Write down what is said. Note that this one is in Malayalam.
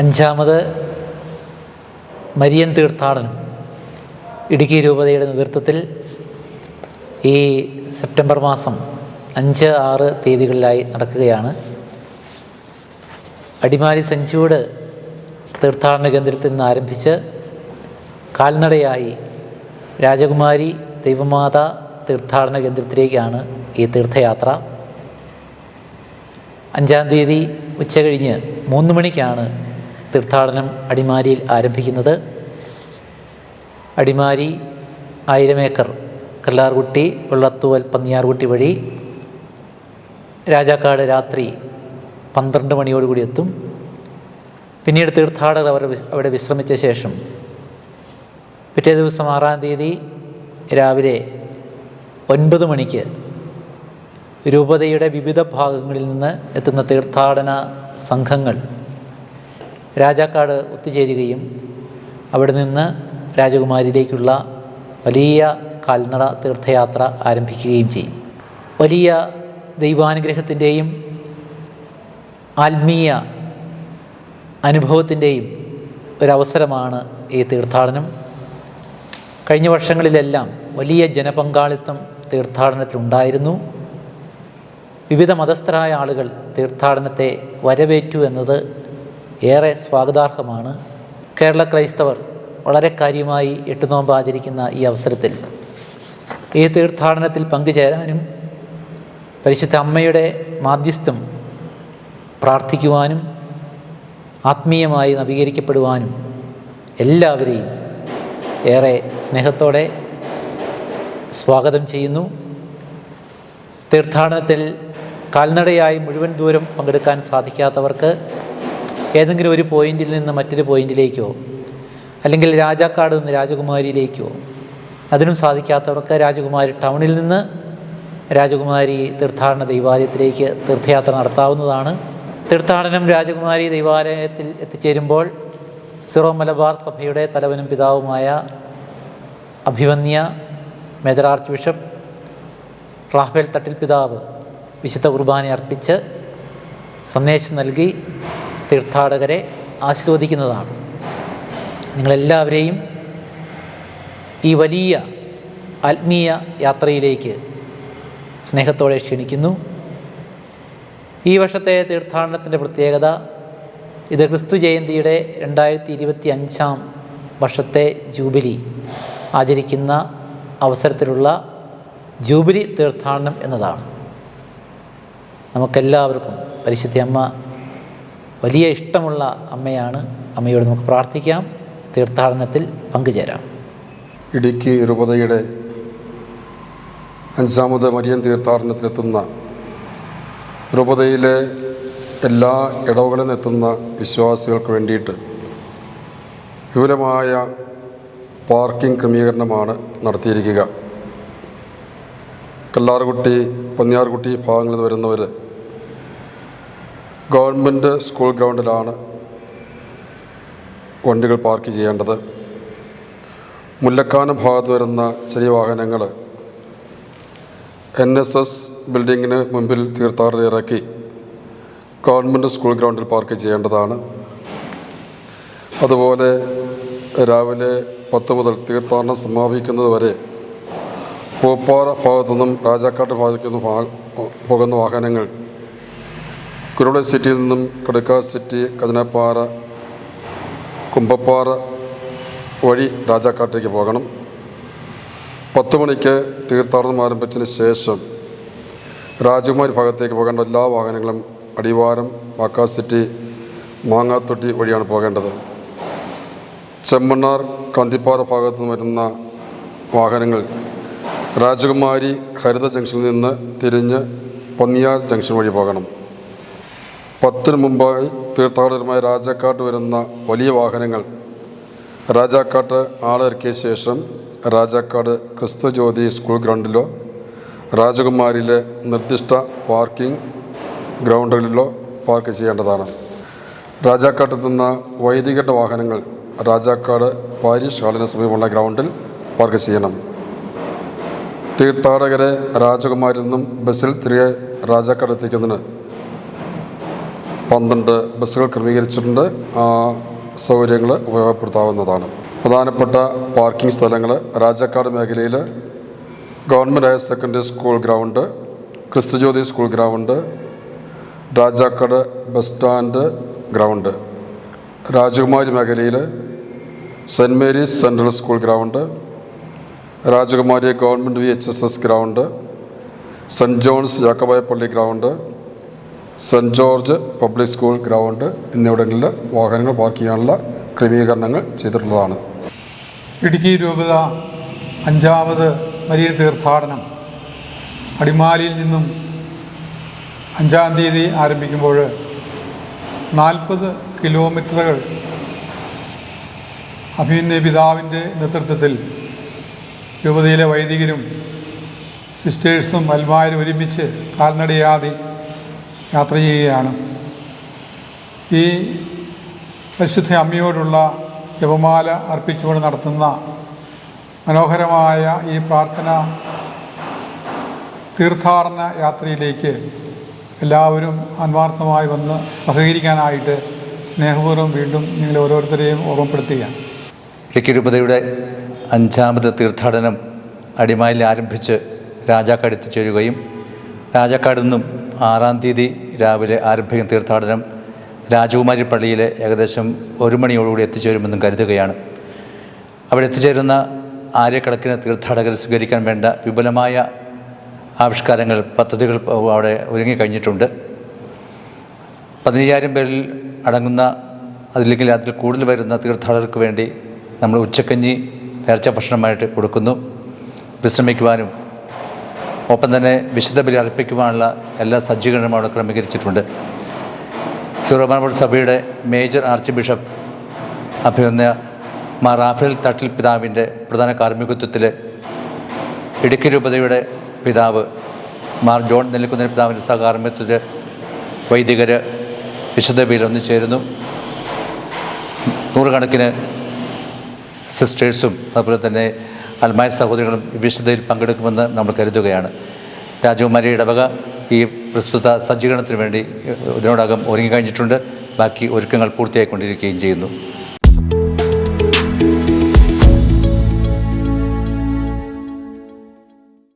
അഞ്ചാമത് മരിയൻ തീർത്ഥാടനം. ഇടുക്കി രൂപതയുടെ നേതൃത്വത്തിൽ ഈ സെപ്റ്റംബർ മാസം അഞ്ച് ആറ് തീയതികളിലായി നടക്കുകയാണ്. അടിമാലി സെഞ്ചൂട് തീർത്ഥാടന കേന്ദ്രത്തിൽ നിന്ന് ആരംഭിച്ച് കാൽനടയായി രാജകുമാരി ദൈവമാത തീർത്ഥാടന കേന്ദ്രത്തിലേക്കാണ് ഈ തീർത്ഥയാത്ര. അഞ്ചാം തീയതി ഉച്ച കഴിഞ്ഞ് മൂന്ന് മണിക്കാണ് തീർത്ഥാടനം അടിമാലിയിൽ ആരംഭിക്കുന്നത് അടിമാലി ആയിരമേക്കർ കല്ലാർകുട്ടി വെള്ളത്തൂവൽ പന്നിയാർകുട്ടി വഴി രാജാക്കാട് രാത്രി പന്ത്രണ്ട് മണിയോടുകൂടി എത്തും. പിന്നീട് തീർത്ഥാടകർ അവർ അവിടെ വിശ്രമിച്ച ശേഷം പിറ്റേ ദിവസം ആറാം തീയതി രാവിലെ ഒൻപത് മണിക്ക് രൂപതയുടെ വിവിധ ഭാഗങ്ങളിൽ നിന്ന് എത്തുന്ന തീർത്ഥാടന സംഘങ്ങൾ രാജാക്കാട് ഒത്തുചേരുകയും അവിടെ നിന്ന് രാജകുമാരിയിലേക്കുള്ള വലിയ കാൽനട തീർത്ഥയാത്ര ആരംഭിക്കുകയും ചെയ്യും. വലിയ ദൈവാനുഗ്രഹത്തിന്റെയും ആത്മീയ അനുഭവത്തിന്റെയും ഒരവസരമാണ് ഈ തീർത്ഥാടനം. കഴിഞ്ഞ വർഷങ്ങളിലെല്ലാം വലിയ ജനപങ്കാളിത്തം തീർത്ഥാടനത്തിലുണ്ടായിരുന്നു. വിവിധ മതസ്ഥരായ ആളുകൾ തീർത്ഥാടനത്തെ വരവേറ്റു എന്നത് ഏറെ സ്വാഗതാർഹമാണ്. കേരള ക്രൈസ്തവർ വളരെ കാര്യമായി എട്ടുനോമ്പ് ആചരിക്കുന്ന ഈ അവസരത്തിൽ ഈ തീർത്ഥാടനത്തിൽ പങ്കുചേരാനും പരിശുദ്ധ അമ്മയുടെ മാധ്യസ്ഥം പ്രാർത്ഥിക്കുവാനും ആത്മീയമായി നവീകരിക്കപ്പെടുവാനും എല്ലാവരെയും ഏറെ സ്നേഹത്തോടെ സ്വാഗതം ചെയ്യുന്നു. തീർത്ഥാടനത്തിൽ കാൽനടയായി മുഴുവൻ ദൂരം പങ്കെടുക്കാൻ സാധിക്കാത്തവർക്ക് ഏതെങ്കിലും ഒരു പോയിന്റിൽ നിന്ന് മറ്റൊരു പോയിന്റിലേക്കോ അല്ലെങ്കിൽ രാജാക്കാട് നിന്ന് രാജകുമാരിയിലേക്കോ അതിനും സാധിക്കാത്തവർക്ക് രാജകുമാരി ടൗണിൽ നിന്ന് രാജകുമാരി തീർത്ഥാടന ദൈവാലയത്തിലേക്ക് തീർത്ഥയാത്ര നടത്താവുന്നതാണ്. തീർത്ഥാടനം രാജകുമാരി ദൈവാലയത്തിൽ എത്തിച്ചേരുമ്പോൾ സിറോ മലബാർ സഭയുടെ തലവനും പിതാവുമായ അഭിവന്യ major archbishop Rafale Thattil പിതാവ് വിശുദ്ധ കുർബാന അർപ്പിച്ച് സന്ദേശം നൽകി തീർത്ഥാടകരെ ആശീർവദിക്കുന്നതാണ്. നിങ്ങളെല്ലാവരെയും ഈ വലിയ ആത്മീയ യാത്രയിലേക്ക് സ്നേഹത്തോടെ ക്ഷണിക്കുന്നു. ഈ വർഷത്തെ തീർത്ഥാടനത്തിന്റെ പ്രത്യേകത ഇത് ക്രിസ്തു ജയന്തിയുടെ രണ്ടായിരത്തി ഇരുപത്തി അഞ്ചാം വർഷത്തെ ജൂബിലി ആചരിക്കുന്ന അവസരത്തിലുള്ള ജൂബിലി തീർത്ഥാടനം എന്നതാണ്. നമുക്കെല്ലാവർക്കും പരിശുദ്ധ അമ്മ വലിയ ഇഷ്ടമുള്ള അമ്മയാണ് അമ്മയോട് നമുക്ക് പ്രാർത്ഥിക്കാം. തീർത്ഥാടനത്തിൽ പങ്കുചേരാം. ഇടുക്കി രൂപതയുടെ അഞ്ചാമത് മരിയൻ തീർത്ഥാടനത്തിലെത്തുന്ന രൂപതയിലെ എല്ലാ ഇടവുകളിൽ നിന്നെത്തുന്ന വിശ്വാസികൾക്ക് വേണ്ടിയിട്ട് വിപുലമായ പാർക്കിംഗ് ക്രമീകരണമാണ് നടത്തിയിരിക്കുക. കല്ലാർകുട്ടി പന്നിയാർകുട്ടി ഭാഗങ്ങളിൽ നിന്ന് വരുന്നവർ ഗവൺമെന്റ് സ്കൂൾ ഗ്രൗണ്ടിലാണ് വണ്ടികൾ പാർക്ക് ചെയ്യേണ്ടത്. മുല്ലക്കാന ഭാഗത്ത് വരുന്ന ചെറിയ വാഹനങ്ങൾ എൻ എസ് എസ് ബിൽഡിങ്ങിന് മുമ്പിൽ തീർത്ഥാടന ഇറക്കി ഗവൺമെന്റ് സ്കൂൾ ഗ്രൗണ്ടിൽ പാർക്ക് ചെയ്യേണ്ടതാണ്. അതുപോലെ രാവിലെ പത്ത് മുതൽ തീർത്ഥാടനം സമാപിക്കുന്നത് വരെ പൂപ്പാറ ഭാഗത്തുനിന്നും രാജാക്കാട്ട് ഭാഗത്തു നിന്നും പോകുന്ന വാഹനങ്ങൾ കുരുള സിറ്റിയിൽ നിന്നും കടുക്കാ സിറ്റി കതിനപ്പാറ കുമ്പപ്പാറ വഴി രാജാക്കാട്ടേക്ക് പോകണം. പത്ത് മണിക്ക് തീർത്ഥാടനം ആരംഭിച്ചതിന് ശേഷം രാജകുമാരി ഭാഗത്തേക്ക് പോകേണ്ട എല്ലാ വാഹനങ്ങളും അടിവാരം വാക്കാ സിറ്റി മാങ്ങാത്തൊട്ടി വഴിയാണ് പോകേണ്ടത്. ചെമ്മണ്ണാർ കന്തിപ്പാറ ഭാഗത്തു നിന്ന് വരുന്ന വാഹനങ്ങൾ രാജകുമാരി ഹരിത ജംഗ്ഷനിൽ നിന്ന് തിരിഞ്ഞ് പൊന്നിയാർ ജംഗ്ഷൻ വഴി പോകണം. പത്തിന് മുമ്പായി തീർത്ഥാടകരുമായി രാജാക്കാട്ട് വരുന്ന വലിയ വാഹനങ്ങൾ. രാജാക്കാട്ട് ആളിറക്കിയ ശേഷം രാജാക്കാട് ക്രിസ്തു ജ്യോതി സ്കൂൾ ഗ്രൗണ്ടിലോ രാജകുമാരിയിലെ നിർദ്ദിഷ്ട പാർക്കിംഗ് ഗ്രൗണ്ടുകളിലോ പാർക്ക് ചെയ്യേണ്ടതാണ്. രാജാക്കാട്ടെത്തുന്ന വൈദികരുടെ വാഹനങ്ങൾ രാജാക്കാട് പാരീഷ് ഹാളിന് സമീപമുള്ള ഗ്രൗണ്ടിൽ പാർക്ക് ചെയ്യണം. തീർത്ഥാടകരെ രാജകുമാരിൽ നിന്നും ബസ്സിൽ തിരികെ രാജാക്കാട് എത്തിക്കുന്നതിന് പന്ത്രണ്ട് ബസ്സുകൾ ക്രമീകരിച്ചിട്ടുണ്ട്. സൗകര്യങ്ങൾ ഉപയോഗപ്പെടുത്താവുന്നതാണ്. പ്രധാനപ്പെട്ട പാർക്കിംഗ് സ്ഥലങ്ങൾ രാജാക്കാട് മേഖലയിൽ government higher secondary school ground Kristujyoti school ground Rajakkad bus stand ground Rajakumari മേഖലയിൽ saint Mary's central school ground രാജകുമാരി government V H S S ground saint John's ജാക്കബായ പള്ളി ground saint George public school ground എന്നിവിടങ്ങളിൽ വാഹനങ്ങൾ പാർക്ക് ചെയ്യാനുള്ള ക്രമീകരണങ്ങൾ ചെയ്തിട്ടുള്ളതാണ്. ഇടുക്കി രൂപത അഞ്ചാമത് മരിയ തീർത്ഥാടനം അടിമാലിയിൽ നിന്നും അഞ്ചാം തീയതി ആരംഭിക്കുമ്പോൾ നാൽപ്പത് കിലോമീറ്ററുകൾ അഭിമന്യ പിതാവിന്റെ നേതൃത്വത്തിൽ രൂപതയിലെ വൈദികരും സിസ്റ്റേഴ്സും അൽമാരും ഒരുമിച്ച് കാൽനടയാതെ യാത്ര ചെയ്യുകയാണ്. ഈ പരിശുദ്ധ അമ്മയോടുള്ള ജപമാല അർപ്പിച്ചുകൊണ്ട് നടത്തുന്ന മനോഹരമായ ഈ പ്രാർത്ഥന തീർത്ഥാടന യാത്രയിലേക്ക് എല്ലാവരും ആത്മാർത്ഥമായി വന്ന് സഹകരിക്കാനായിട്ട് സ്നേഹപൂർവം വീണ്ടും നിങ്ങൾ ഓരോരുത്തരെയും ഓർമ്മപ്പെടുത്തുകയാണ്. ഇടുക്കി രൂപതയുടെ അഞ്ചാമത് തീർത്ഥാടനം അടിമാലിൽ ആരംഭിച്ച് രാജാക്കടുത്ത് എത്തിച്ചേരുകയും രാജാക്കാട് നിന്നും ആറാം തീയതി രാവിലെ ആരംഭിക്കുന്ന തീർത്ഥാടനം രാജകുമാരി പള്ളിയിൽ ഏകദേശം ഒരു മണിയോടുകൂടി എത്തിച്ചേരുമെന്നും കരുതുകയാണ്. അവിടെ എത്തിച്ചേരുന്ന ആയിരക്കണക്കിന് തീർത്ഥാടകർ സ്വീകരിക്കാൻ വേണ്ട വിപുലമായ ആവിഷ്കാരങ്ങൾ പദ്ധതികൾ അവിടെ ഒരുങ്ങിക്കഴിഞ്ഞിട്ടുണ്ട്. പതിനയ്യായിരം പേരിൽ അടങ്ങുന്ന അതില്ലെങ്കിൽ അതിൽ കൂടുതൽ വരുന്ന തീർത്ഥാടകർക്ക് വേണ്ടി നമ്മൾ ഉച്ചക്കഞ്ഞി നേർച്ച ഭക്ഷണമായിട്ട് കൊടുക്കുന്നു. വിശ്രമിക്കുവാനും ഒപ്പം തന്നെ വിശുദ്ധ ബലി അർപ്പിക്കുവാനുള്ള എല്ലാ സജ്ജീകരണവും അവിടെ ക്രമീകരിച്ചിട്ടുണ്ട്. സീറോമാനോട് സഭയുടെ മേജർ ആർച്ച് ബിഷപ്പ് അഭിനന്ദ മാ റാഫേൽ തട്ടിൽ പിതാവിന്റെ പ്രധാന കാർമ്മികത്വത്തിൽ ഇടുക്കി രൂപതയുടെ പിതാവ് മാർ ജോൺ നെല്ലിക്കുന്നതിന് പിതാവിന്റെ സഹകാർമ്മികത്വത്തിൽ വൈദികർ വിശുദ്ധ ബലിയിൽ ഒന്നിച്ചേരുന്നു നൂറുകണക്കിന് സിസ്റ്റേഴ്സും അതുപോലെ തന്നെ അൽമായ സഹോദരികളും വിശുദ്ധയിൽ പങ്കെടുക്കുമെന്ന് നമ്മൾ കരുതുകയാണ്. രാജകുമാരി ഇടവക ഈ പ്രസ്തുത സജ്ജീകരണത്തിന് വേണ്ടി ഇതിനോടകം ഒരുങ്ങിക്കഴിഞ്ഞിട്ടുണ്ട്. ബാക്കി ഒരുക്കങ്ങൾ പൂർത്തിയായിക്കൊണ്ടിരിക്കുകയും ചെയ്യുന്നു.